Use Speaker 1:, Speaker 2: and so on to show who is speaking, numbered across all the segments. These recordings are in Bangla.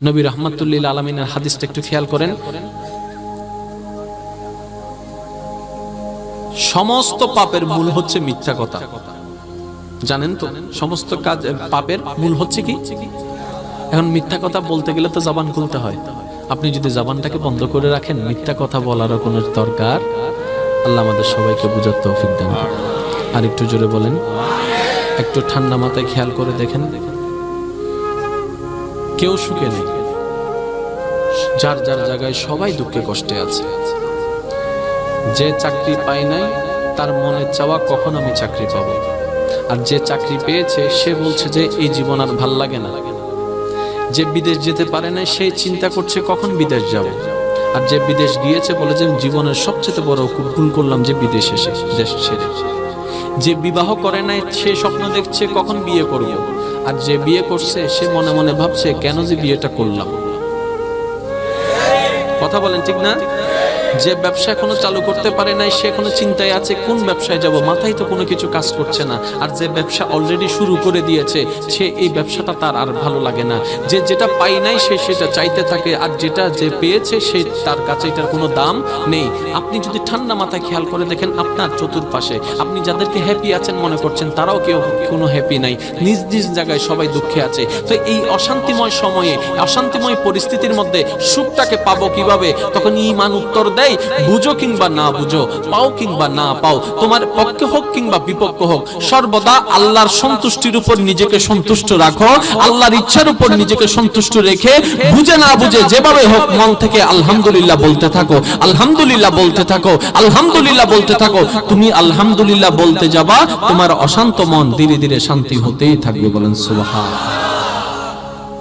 Speaker 1: নবী রহমতুল্লিল আলমিনের হাদিসটা একটু খেয়াল করেন। সমস্ত পাপের মূল হচ্ছে মিথ্যা কথা। জানেন তো, সমস্ত কাজ পাপের মূল হচ্ছে কি? এখন মিথ্যা কথা বলতে গেলে তো জবান খুলতে হয়। আপনি যদি জবানটাকে বন্ধ করে রাখেন, মিথ্যা কথা বলারও কোনো দরকার। আল্লাহ আমাদের সবাইকে বুঝার তৌফিক দেন আর একটু জোরে বলেন, একটু ঠান্ডা মাথায় খেয়াল করে দেখেন। কেউ সুখে নেই। যার যার জায়গায় সবাই দুঃখে কষ্টে আছে। যে চাকরি পায় নাই, তার মনে চাওয়া কখন আমি চাকরি পাবো? আর যে চাকরি পেয়েছে, সে বলছে যে এই জীবন আর ভালো লাগে না। যে বিদেশ যেতে পারে না সে চিন্তা করছে কখন বিদেশ যাব। আর যে বিদেশ গিয়েছে, বলে যে জীবনের সবচেয়ে বড় ভুল করলাম যে বিদেশ এসে দেশ ছেড়ে। যে বিবাহ করে নাই, সে স্বপ্ন দেখছে কখন বিয়ে করব। আর যে বিয়ে করছে, সে মনে মনে ভাবছে, কেন যে বিয়েটা করলাম? কথা বলেন, ঠিক না? যে ব্যবসা এখনও চালু করতে পারে নাই, সে এখনও চিন্তায় আছে, কোন ব্যবসায় যাব? মাথায় তো কোনো কিছু কাজ করছে না। আর যে ব্যবসা অলরেডি শুরু করে দিয়েছে, সে এই ব্যবসাটা তার আর ভালো লাগে না। যে যেটা পাই নাই, সে সেটা চাইতে থাকে, আর যেটা যে পেয়েছে, সে তার কাছে এটার কোনো দাম নেই। আপনি যদি ঠান্ডা মাথায় খেয়াল করে দেখেন আপনার চতুর্পাশে। আপনি যাদেরকে হ্যাপি আছেন মনে করছেন, তারাও কেউ কোনো হ্যাপি নাই। নিজ নিজ জায়গায় সবাই দুঃখে আছে। তো এই অশান্তিময় সময়ে, অশান্তিময় পরিস্থিতির মধ্যে সুখটাকে পাবো কীভাবে? তখন ইমান উত্তর দেয়, বুঝো কিংবা না বুঝো, পাও কিংবা না পাও, তোমার পক্ষে হোক কিংবা বিপক্ষ হোক, সর্বদা আল্লাহর সন্তুষ্টির উপর নিজেকে সন্তুষ্ট রাখো, আল্লাহর ইচ্ছার উপর নিজেকে সন্তুষ্ট রেখে, বুঝে না বুঝে যেভাবে হোক মন থেকে আলহামদুলিল্লাহ বলতে থাকো, আলহামদুলিল্লাহ বলতে থাকো আলহামদুলিল্লাহ বলতে থাকো, তুমি আলহামদুলিল্লাহ বলতে যাবা, তোমার অশান্ত মন ধীরে ধীরে শান্তি হতেই থাকবে বলেন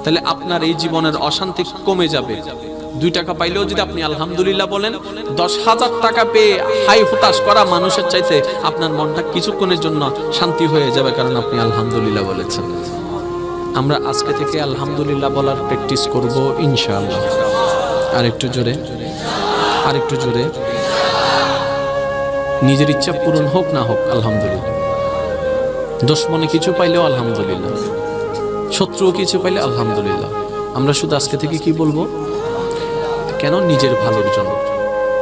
Speaker 1: তাহলে আপনার এই জীবনের অশান্তি কমে যাবে। দুই টাকা পাইলেও যদি আপনি আলহামদুলিল্লাহ বলেন, দশ হাজার টাকা পেয়ে হাই করা মানুষের চাইতে আপনার মনটা কিছুক্ষণের জন্য শান্তি হয়ে যাবে কারণ আপনি আলহামদুলিল্লাহ বলেছেন। আমরা আজকে থেকে আলহামদুলিল্লাহ বলার প্র্যাকটিস করব ইনশাআল্লাহ। আর একটু জোরে আর একটু জোরে। নিজের ইচ্ছা পূরণ হোক না হোক, আলহামদুলিল্লাহ। দোষ মনে কিছু পাইলেও আলহামদুলিল্লাহ। শত্রুও কিছু পাইলে আলহামদুলিল্লাহ। আমরা শুধু আজকে থেকে কি বলব? কেন নিজের ভালোর জন্য?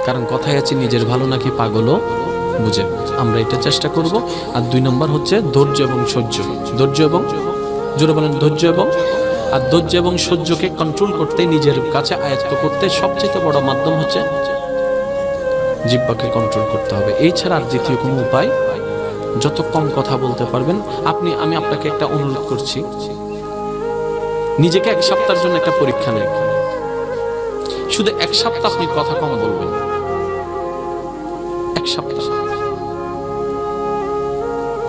Speaker 1: কারণ কথায় আছে, নিজের ভালো নাকি পাগলও বুঝে। আমরা এটা চেষ্টা করব। আর দুই নম্বর হচ্ছে ধৈর্য এবং সহ্য। ধৈর্য এবং, জোরে বলেন, ধৈর্য এবং, আর ধৈর্য এবং সহ্যকে কন্ট্রোল করতে, নিজের কাছে আয়ত্ত করতে সবচেয়ে বড় মাধ্যম হচ্ছে জিব্বাকে কন্ট্রোল করতে হবে। এই ছাড়া আর দ্বিতীয় কোনো উপায়? যত কম কথা বলতে পারবেন, আপনি, আমি আপনাকে একটা অনুরোধ করছি। নিজেকে এক সপ্তাহের জন্য একটা পরীক্ষা নেন। শুধু এক সপ্তাহ আপনি কথা কম বলবেন। এক সপ্তাহ।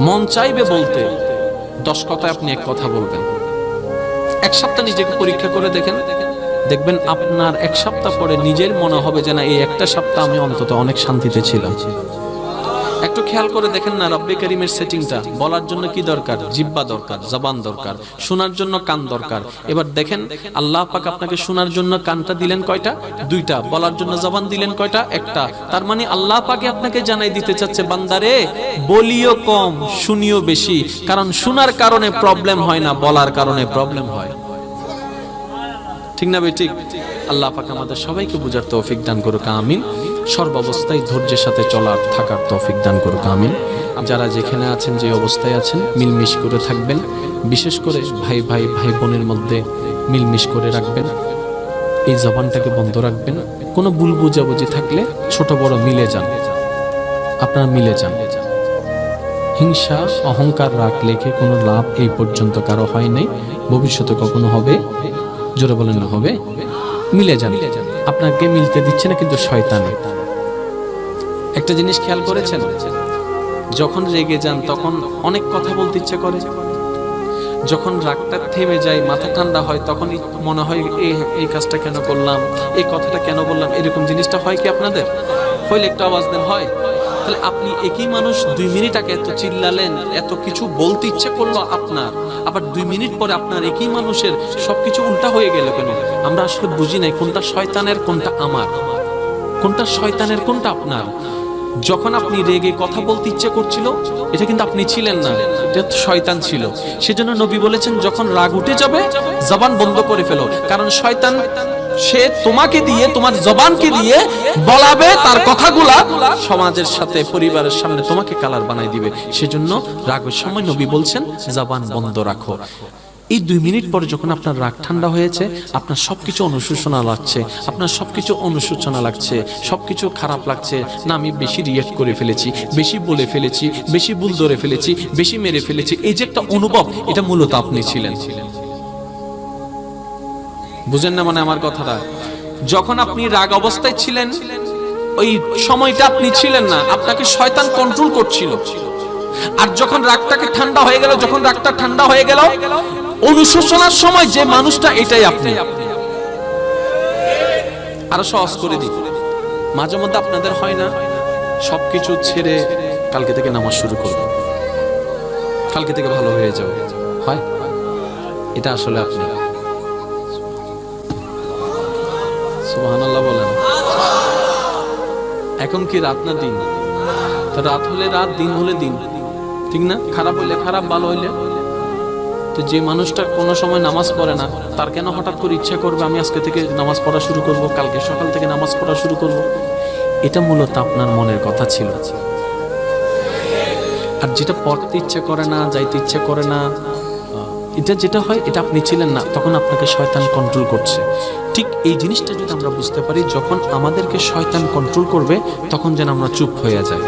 Speaker 1: মন চাইবে বলতে, দশ কথায় আপনি এক কথা বলবেন। এক সপ্তাহ নিজেকে পরীক্ষা করে দেখেন। দেখবেন আপনার এক সপ্তাহ পরে নিজের মনে হবে যে না, এই একটা সপ্তাহ আমি অন্তত অনেক শান্তিতে ছিলাম। একটু খেয়াল করে দেখেন না রব্বে করিমের সেটিংটা। বলার জন্য কি দরকার? জিব্বা দরকার, জবান দরকার, শোনার জন্য কান দরকার। এবার দেখেন, আল্লাহ পাক আপনাকে শোনার জন্য কানটা দিলেন কয়টা? দুইটা। বলার জন্য জবান দিলেন কয়টা? একটা। তার মানে আল্লাহ পাকে আপনাকে জানাই দিতে চাচ্ছে, বান্দারে, বলিও কম, শুনিও বেশি। কারণ শোনার কারণে প্রবলেম হয় না, বলার কারণে প্রবলেম হয়। ঠিক না ঠিক? আল্লাহ পাক আমাদের সবাইকে বুঝার তৌফিক দান করুক, আমিন। সর্বাবস্থায় ধৈর্যের সাথে চলার, থাকার তৌফিক দান করুক, আমিন। যারা যেখানে আছেন, যে অবস্থায় আছেন, মিলমিশ করে থাকবেন। বিশেষ করে ভাই ভাই ভাই বোনের মধ্যে মিলমিশ করে রাখবেন। এই জবানটাকে বন্ধ রাখবেন। কোনো ভুল বুঝাবুঝি থাকলে ছোট বড় মিলে যান। আপনারা মিলে যান। হিংসা, অহংকার রাগ লেখে কোনো লাভ এই পর্যন্ত কারও হয় নাই। ভবিষ্যতে কখনো হবে। জোরে বলেন না, হবে? মিলে যান। আপনাকে মিলতে দিচ্ছে না কিন্তু শয়তান। একটা জিনিস খেয়াল করেছেন? যখন রেগে যান, তখন অনেক কথা বলতে ইচ্ছে করে। যখন রাগটা থেমে যায়, মাথা ঠান্ডা হয় তখনই মনে হয় এই এই কাজটা কেন করলাম? এই কথাটা কেন বললাম? এরকম জিনিসটা হয় কি আপনাদের? হইলে একটু আওয়াজ দেন, হয়? তাহলে আপনি একই মানুষ দুই মিনিট আগে এত চিল্লালেন, এত কিছু বলতে ইচ্ছে করল আপনার, আবার দুই মিনিট পরে আপনার একই মানুষের সবকিছু উল্টা হয়ে গেল কেন? আমরা আসলে বুঝি নাই কোনটা শয়তানের, কোনটা আমার। কোনটা শয়তানের, কোনটা আপনার? যখন আপনি রেগে কথা বলতে ইচ্ছে করছিল, এটা কিন্তু আপনি ছিলেন না, এটা শয়তান ছিল। সেজন্য নবী বলেছেন, যখন রাগ উঠে যাবে, জবান বন্ধ করে ফেলো। কারণ শয়তান সে তোমাকে দিয়ে, তোমার জবানকে দিয়ে বলাবে তার কথাগুলা। সমাজের সাথে, পরিবারের সামনে তোমাকে কালার বানাই দিবে। সেজন্য রাগের সময় নবী বলছেন, জবান বন্ধ রাখো। এই দুই মিনিট পরে যখন আপনার রাগ ঠান্ডা হয়েছে, আপনার সবকিছু অনুশোচনা লাগছে, আপনার সবকিছু অনুশোচনা লাগছে, সবকিছু খারাপ লাগছে, না আমি বেশি রিয়েক্ট করে ফেলেছি, বেশি বলে ফেলেছি, বেশি ভুল ধরে ফেলেছি, বেশি মেরে ফেলেছি, এই যে একটা অনুভব, এটা মূলত আপনি ছিলেন ছিলেন। বুঝেন না মানে আমার কথাটা? যখন আপনি রাগ অবস্থায় ছিলেন, ওই সময়টা আপনি ছিলেন না, আপনাকে শয়তান কন্ট্রোল করছিল। আর যখন রাগটাকে ঠান্ডা হয়ে গেল, যখন রাগটা ঠান্ডা হয়ে গেল, অনুশোচনার সময় যে মানুষটা, এটাই আপনি। আরও সহজ করে দিই। মাঝে মধ্যে আপনাদের হয় না, সবকিছু ছেড়ে কালকে থেকে নামাজ শুরু করব কালকে থেকে ভালো হয়ে যাবে হয়? এটা আসলে আপনি। বলেন। এখন কি রাত না দিন? তো রাত হলে রাত, দিন হলে দিন। ঠিক না? খারাপ হইলে খারাপ, ভালো হইলে। তো যে মানুষটা কোনো সময় নামাজ পড়ে না, তার কেন হঠাৎ করে ইচ্ছা করবে আমি আজকে থেকে নামাজ পড়া শুরু করব, কালকে সকাল থেকে নামাজ পড়া শুরু করব? এটা মূলত আপনার মনের কথা ছিল। আর যেটা পড়তে ইচ্ছে করে না, যাইতে ইচ্ছে করে না এটা যেটা হয়, এটা আপনি ছিলেন না, তখন আপনাকে শয়তান কন্ট্রোল করছে। ঠিক এই জিনিসটা যদি আমরা বুঝতে পারি, যখন আমাদেরকে শয়তান কন্ট্রোল করবে, তখন যেন আমরা চুপ হয়ে যাই।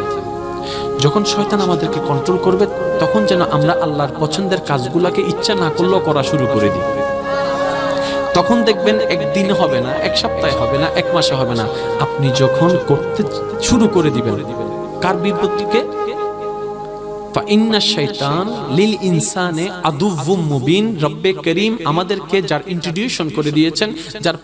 Speaker 1: যখন শয়তান আমাদেরকে কন্ট্রোল করবে, তখন যেন আমরা আল্লাহর পছন্দের কাজগুলোকে ইচ্ছা না করলেও করা শুরু করে দিই। তখন দেখবেন একদিন হবে না, এক সপ্তাহে হবে না, এক মাসে হবে না। আপনি যখন করতে শুরু করে দিবেন, কার বিপত্তিকে? ফাইন্না শৈতান লিল ইনসানে আদুভুম মুবিন রব্বে করিম আমাদেরকে যার ইন্ট্রোডিউশন করে দিয়েছেন যার